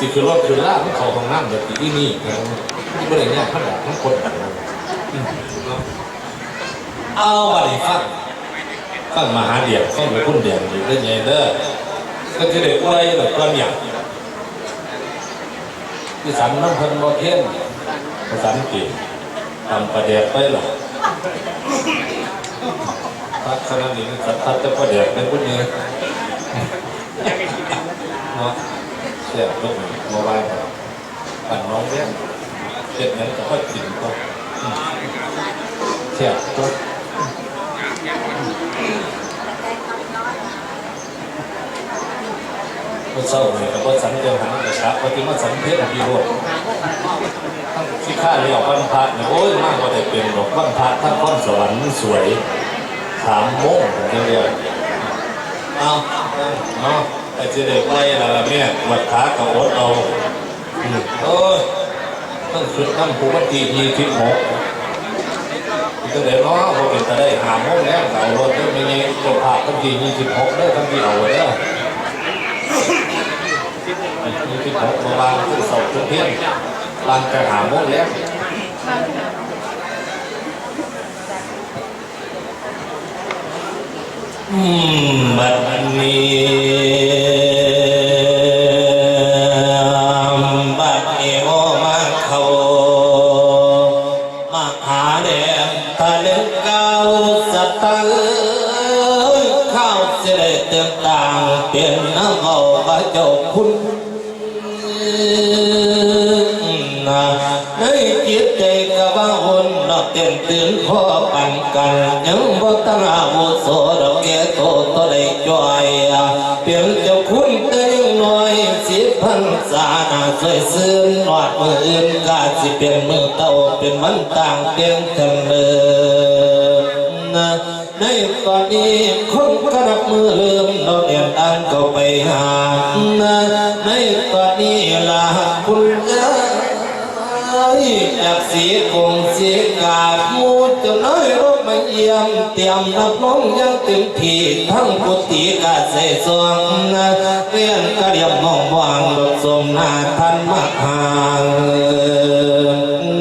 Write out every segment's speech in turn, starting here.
สิคือรถคือล่ามันเขาของน้ำแบบที่นี่นะที่บริเวณนี้ขนาดทั้งคนเอาบัดนี้ฟังฟังมหาเดียบฟังไปพุ่นเดียบอยู่เรื่องเด้อก็จะได้ไว้แบบก้อนอย่างที่สันน้ำพันบ่เทียนภาษาอังกฤษทำประเดียวไปหรอพักขนาดนี้สัตว์จะประเดียวเป็นพุ่นนี้เนาะ เสียลูกโมบายปั่นน้องเลี้ยงเจ็ดนั้นก็ค่อยกินก็อืมเสียก็ก็เศร้าเลยแต่ว่าสันเดียวหันกระชับว่าที่มาสันเพชรพี่โรดทั้งที่ข้าเรียกวันพระเนี่ยโอ้ยมากกว่าแต่เป็นหรอกวันพระทั้งข้อนสวรรค์สวยถามโม่งเรียกเอาเนาะ แต่จะเด็กไล่ละละแม่วัดขากับอดเอาโอ้ยตั้งสุดตั้งภูมิตียี่สิบหกก็เดี๋ยวเนาะพอเป็นจะได้หาโม่งแล้วเอารถได้ไม่งี้จะพาตั้งทียี่สิบหกได้ทั้งที่เอาไว้แล้วมีที่ผมมาบางที่สอบทุกเพียงบางกระหาโมดแล้อืมบัดนี้บัดนี้โอมาเขามาหาแล้ว เสด็จเต็มต่างเปลี่ยนน้เอาพระเจ้าคุณนะในจิตใจกะว่าวนดอก เต็มตื่นพ่อปันกันยังบ่ตั้งอาวุโสดอกแก่โตตัวใดจ่อยเปลี่ยนเจ้าคุณแต่ยังน้อยสิพันษาหน้าสวยซื่นนอดมืออื่นกาสิเปลี่ยนมือเต่าเป็นมันต่างเตียงกันเลยนในตอนนี้คนกระดับมือเลื่อมเราเดียนอันเข้าไปหาในตอนนี้ละคุณเอ้ ยจากสีคงสีกาดมูเจะน้อยรถมาเยี่ยมเตรียมรับน้องยังเต็มที่ทั้งกุฏิกาเสสวงนะเรียนกระเดียมมองวางดอกสมนาท่านมาหาง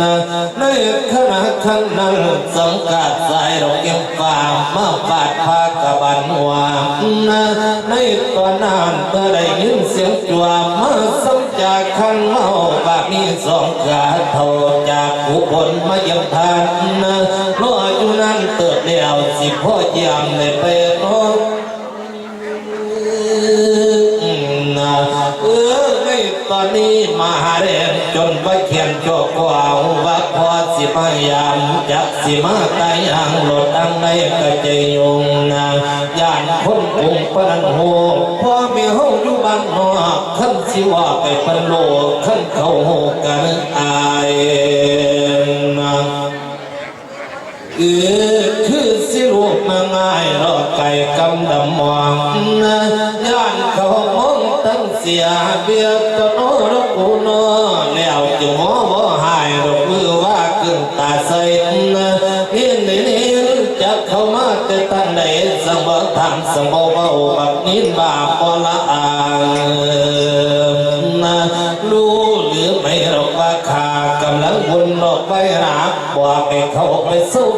นะในขณะขันนั้นสังกัดสายดอกเก็บฟ้ามาปาดพากะบันวนะในตอนนั้นเมื่อได้ยินเสียงจวบมาสังจากขันเมาบามีสองกาเท่าจาก คนมาเยี่ยมทานนะรออยู่นั้นเติบเดียวสิพ่อยี่ยมเลยไปโน้นะเออในตอนนี้มาหาเรนจนไปเขียนโจกกว่าว่าพอสิพยายามจักสิมาตายหางหลดดังในกระเจยงนะย่านคนกรุงปนันโหพ่อมีห้องอยู่บ้านนอกขั้นสิว่าไปปันโลขั้นเขาโหกันอาย เออคือสิลูกมาง่ายรอไก่กำดำมองนะย่านเขามองตั้งเสียเบียดตโนรกูโนแล้วจึงหมอบ่หายดอกมือว่าขึ้นตาใสนะเห็นนี่นี่จะเข้ามาแต่ตั้งไหนสังบ่ทำสังบ่เบาบักนินบาปละอางนะรู้หรือไม่หรอกว่าขากำลังวนดอกใบหนาบอกให้เขาไปสู้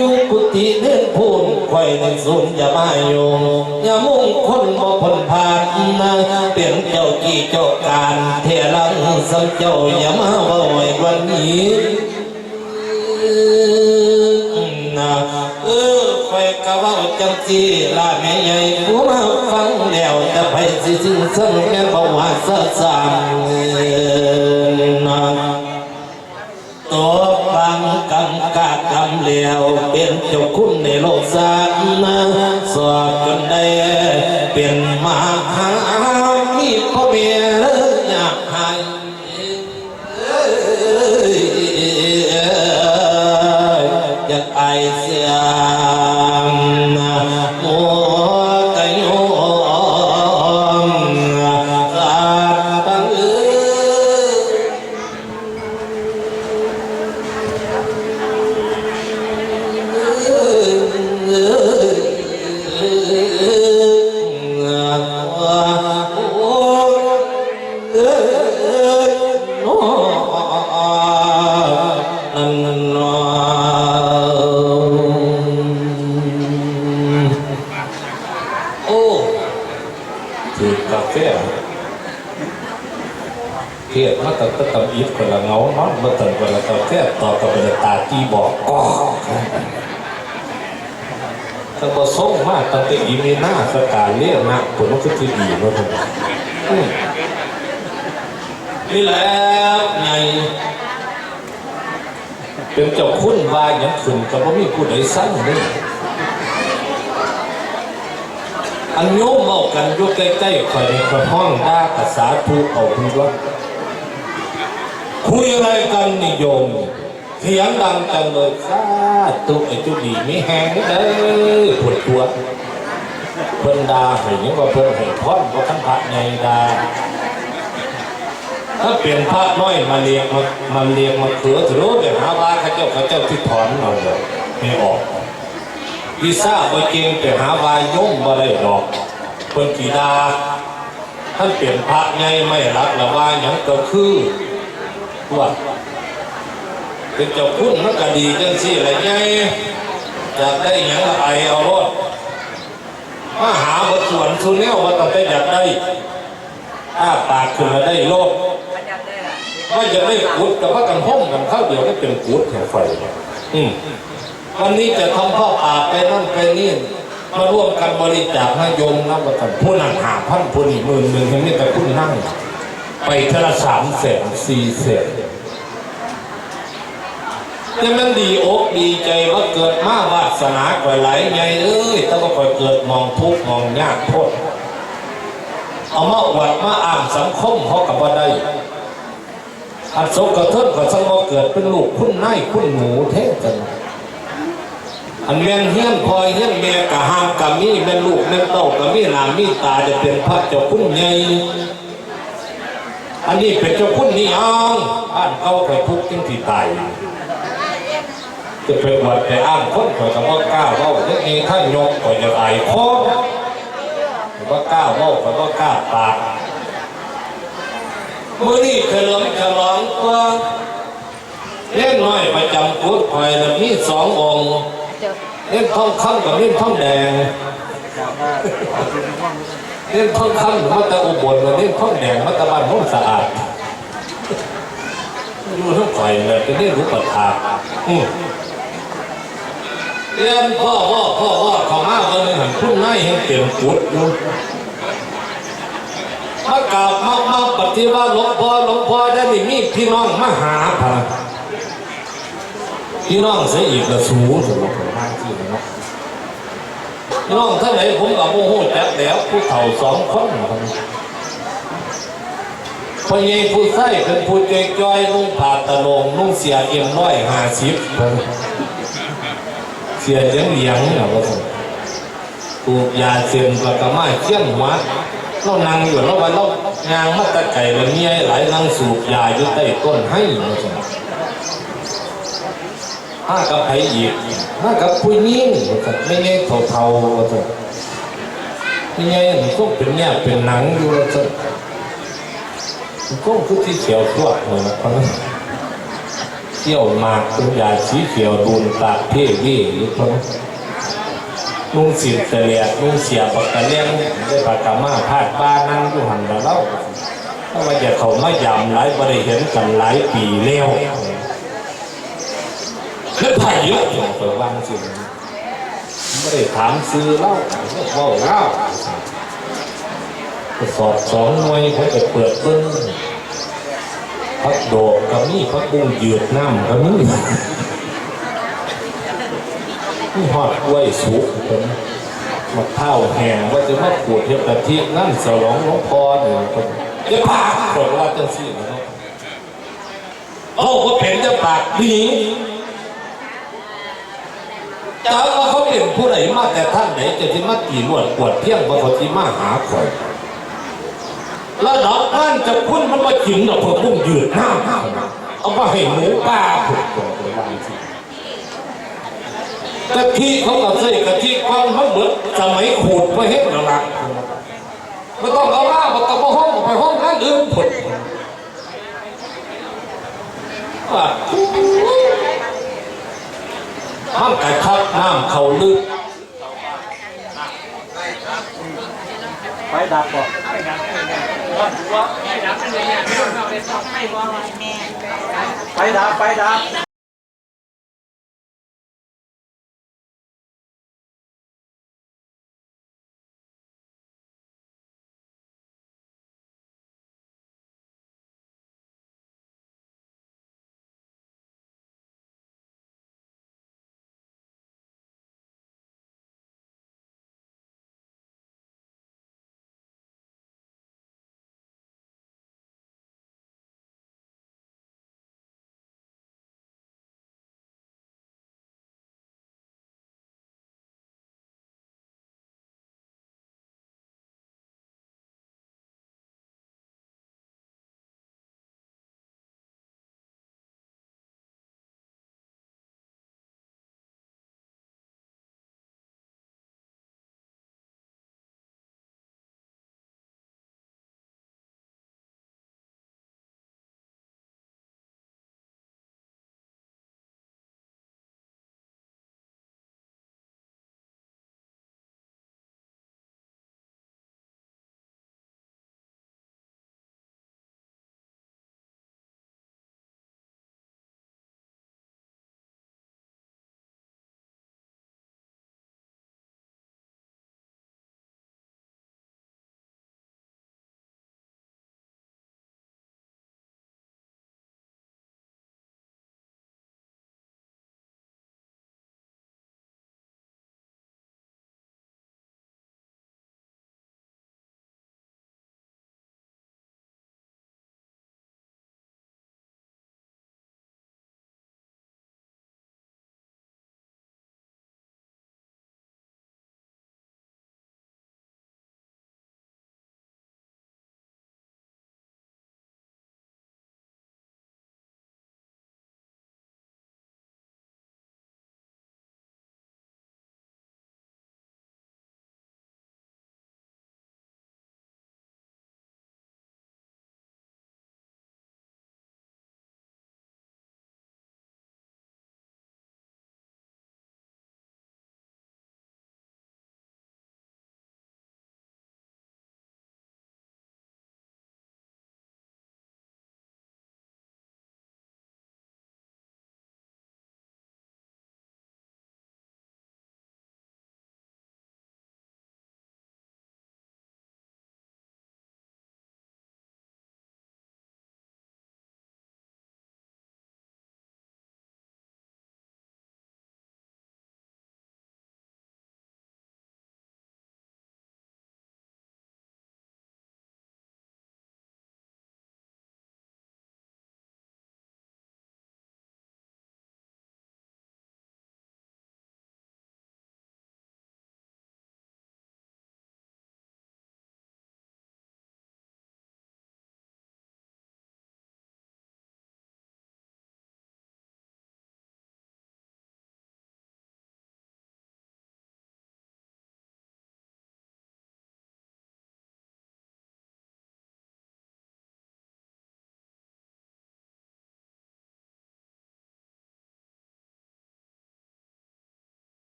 อยู่กุฏิเล่นพูนคอยในสุนอย่ามาโยงอย่ามุ่งคนบ่พ้นผ่านนะเปลี่ยนเจ้ากี่เจ้าการเทลังสังเจ้าอย่ามาบาไว้วันนี้นะเออไฟกะว้าจังสีลาแม่ใหญ่ผู้มาฟังแล้วจะไปสิสิ้นสังแก่บ่ว่าซะสามนะตัว ฟังกากกำเหลียวเป็นเจ้าคุณในโลกสามนะสวดจนได้เป็นมหามีพ่อเมียอยากให้อย ถือกาแฟเครียดมาแต่ก็ตำอิดคนละเงานอนมาแต่คนละกาแฟต่อกับบรรยากาศที่บอกก็ถ้าบ่ส่งมาตั้งแต่อีมีหน้าสกาเรียกนะผมก็คือดีเนาะผมอืมนี่แหละไงเป็นเจ้าคุณว่าอย่างขึ้นกับว่มีผู้ใดสั่งเลย อันโยมเมากันอยู่ใกล้ๆคอยในคอยห้องด่าภาษาทูเอาคุยว่าคุยอะไรกันนิโยมเสียงดังจังเลยซาตุไอ้จุดีไม่แหงเด้อปวดตัวเพิ่นดาห้ยังว่าเพิ่นให้พรว่าท่านพระใหญ่ดาถ้าเปลี่ยนพระน้อยมาเรียงมามาเรียงมาเขือถือว่าเป็นหาว่าข้าเจ้าข้าเจ้าที่ถอนเราเลยไม่ออก วิซ่าบ่เก่งแต่หาวายย่มบ่ได้ดอกเพิ่นกีดาท่านเปลี่ยนพระไงไม่รักละว่าหยังก็คือว่าเป็นเจ้าคุณมันก็ดีจังซี่แหละไงอยากได้หยังละไอเอารถมาหาบทสวนสุเนวว่าต้องได้อยากได้อ้าปากขึ้นมาได้โลดว่าจะได้กุดกับว่ากันห้องกันข้าวเดียวได้เป็นกุดแห่งไฟอืม วันนี้จะทำพ่อป่าไปนั่นไปนี่มาร่วมกันบริจาคให้โยมนะว่ากันผู้นั่งหาพันผู้นี่หมื่นหนึ่งทั้งนี้แต่ผู้นั่ง ไปเทละสามแสนสี่แสนแต่มันดีอกดีใจว่าเกิดมาวาสนาก่อยไหลไงเอ้ยแต่ว่าก่อยเกิดมองทุกข์มองยากโทษเอามาอวดมาอ่านสังคมเขากับว่าได้อันสกกระเทินก็สังว่าเกิดเป็นลูกคุณนายคุณหนูเท่กัน อันแม่นเฮี้ยนพอยเฮี้ยนแม่กะหามกะมีแม่ลูกแม่เต้ากะมีหลามีตาจะเป็นพระเจ้าคุณใหญ่อันนี้เป็นเจ้าคุณนี่อ้างอ่านเขาไปทุกข์จนที่ตายจะเป็นวัดแต่อ้างคนข่อยก็บ่กล้าเว้าเรื่องนี้ท่านยกข่อยจะอายคอข่อยบ่กล้าเว้าข่อยบ่กล้าปากมื่อนี้เฉลิมฉลองตัวเล่นน้อยประจำกุดคอยแล้วมีสององค์ เล่นทองคำกับเล่นทองแดงเล่นทองคำมาแต่อุบลกับเล่นทองแดงมาแต่บ้านโน้นสะอาดดูทั้งข่อยเลยจะได้รู้ปัญหาอืมเรียนพ่อพ่อพ่อพ่อเขามาวันหนึงหันพุ่นไายให้เต็มกุดอยู่มากราบมามาปฏิวัติหลวงพ่อหลวงพ่อได้นี่มีพี่น้องมาหาพะ พี่น้องเสียอีกละสูงสำหรับผมมากที่นะพี่น้องท่านไหนผมกับโมโหจักแล้วผู้เฒ่าสองคนพอเยผู้ใส่เป็นผู้เจจอยนุ่งผ้าตะลงนุ่งเสียเอี่ยมน้อยห้าสิบเสียเลี้ยงเลี้ยงเนี่ยว่าผมถูกยาเสียนกระกระมาเชี่ยนหัวเรานั่งอยู่แล้ววันเรางางมาตะไก่เลยมีหลายนั่งสูบยาอยู่ใต้ต้นให้มา้ากับไผอีกห้ากับผู้หญิงว่าซั่นไม่ไงเท่าๆว่าซั่นไม่ไงมันก็เป็นเนี่ยเป็นหนังอยู่ว่าซั่นมันก็คือที่เขียวตัวเลยนะครับเที่ยวมากเป็นยาสีเขียวดูนตากเท่เย่อยู่ตรงนั้นนุ่งสีเตลียดนุ่งเสียปากกะเลี้ยงได้ปากกามาพาดบ้านนั่งอยู่หันแล้วเล่าถ้าว่าจะเขามายำหลายบริเห็นกันหลายปีแล้ว เพื่อผ่ายเยอะจนเปิดวางสิไม่ได้ถามซื้อเล่าเว่าเล่าสอบสองหน่วยเขาจะเปิดเบิ้งพักโดกกับนี่พักบุ้งยืดน้ำกับนี่ที่หอดกล้วยสุกผมมะพร้าแห้งว่าจะมาขูดเทียบกะทินั่นสลองหลวงพ่อเนี่ยผมจะปากบอกว่าจังสี่นะโอ้ก็เป็นจะปากดี ถามว่าเขาเป็นผู้ใดมาแต่ท่านไหนจะที่มาตีนวดปวดเพียงพอที่มาหาข่อยแล้วดอกบ้านจะพุ่นมันมาจิงดอกพอพุ่งยืดหน้าเอามาให้หมูป่าผุดตัวไปบางทีกะทิเขาเอาใส่กะทิความมันเหมือนสมัยขูดไปเฮ็ดหลักมันต้องเอาว่ามันต้องมาห้องไปห้องนั้นอื่นผุดว่า ห้ามันกระทับน้ำเขาลึกไฟดับก่อนไฟดับไฟดับ